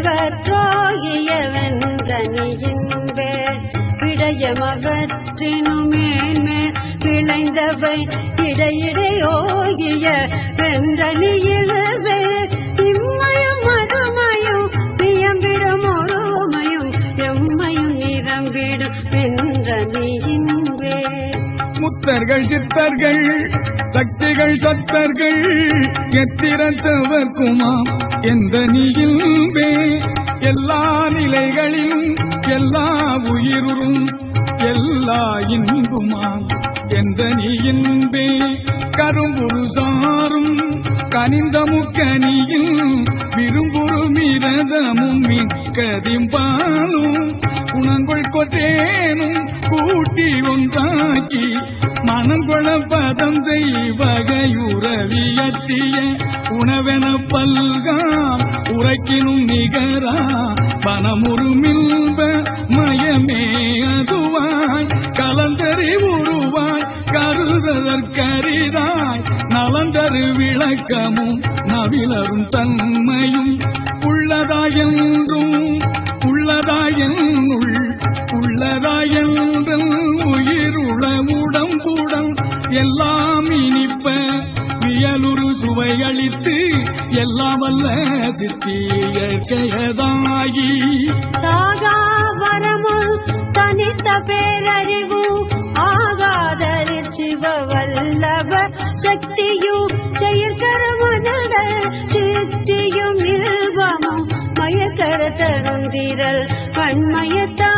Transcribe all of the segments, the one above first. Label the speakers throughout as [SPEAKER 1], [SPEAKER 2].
[SPEAKER 1] விளைவற்றோகிய வென்றனியின்பே விடயமவற்றினுமேன்மேல் விளைந்தவை இடையிடையோகிய வென்றனியிலவே இம்மையும் மறுமையும் நியம்பிடும் ஒருமையும் எம்மையும் நிரம்பிடும் வென்றனியின்பே
[SPEAKER 2] முத்தர்கள் சித்தர்கள் சக்திகள் சத்தர்கள் எத்திரத்தவர்க்குமாம் எந்த நீயில்வே எல்லா நிலைகளிலும் எல்லா உயிருறும் எல்லா இன்புமாம். எந்த நீயின்பே கரும்புரு சாரும் கனிந்த முக்கனியில் விரும்புரு மிரதமும் மிக்கதிம்பாலும் உணங்கொள் கொற்றேனும் கூட்டி ஒன்றாக்கி மனங்குள பதம் செய்வகையுறவியற்றிய உணவென பல்காம் உரைக்கினும் நிகரா பணமுருமில்ப மயமே அதுவாய். கலந்தறி உருவாய் கருதற்கரிதாய் நலந்தரு விளக்கமும் நவிலரும் தன்மையும் உள்ளதாயென்றும் உள்ளதாயென்னுள் உள்ளதாயென்றல் உயிர் உடம்புடன் எல்லாம் இனிப்ப. வியலுரு சுவையளித்து எல்லாம் வல்ல சித்தியற்கையதாகி
[SPEAKER 1] சாகா வரமும் தனித்த பேரறிவும் ஆகாதலில் சிவ வல்லப சக்தியும் செயற்கரமுதட சித்தியும் இல்வமும் மயக்கர தருந்திரல் பண்மயத்தான்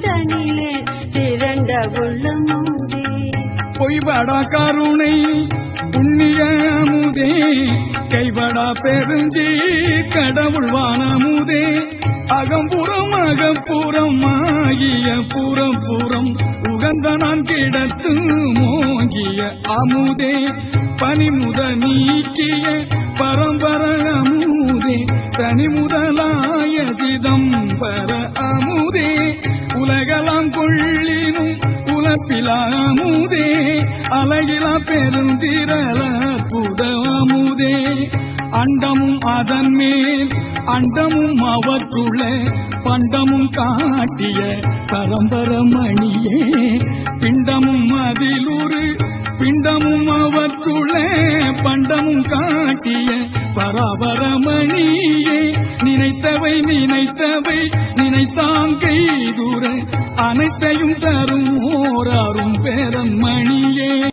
[SPEAKER 1] தனிலே திரண்ட உள்ளமுதே
[SPEAKER 2] பொய்படா கருணை புண்ணியமுதே கைபடா பெருஞ்சி கடவுள் வானமுதே அகம்புறம் அகப்புறம் ஆகிய புறம் புறம். உகந்த நான் கிடத்து மோங்கிய அமுதே. பனிமுத நீக்கிய பரம்பர அமுதே. தனிமுதலாய சிதம்பர ஆ அழகிலா பெருந்திரள புதமுதே அண்டமும் அதன் மேல் அண்டமும் அவற்றுள்ள பண்டமும் காட்டிய பரம்பரமணியே. பிண்டமும் அதிலுரு பிண்டமும் அவற்றுள்ள பண்டமும் காட்டிய பராபரமணியே. நினைத்தவை நினைத்தவை நினைத்தாங்கை தூர அனைத்தையும் தரும் ஓராறும் ஓராரும் மணியே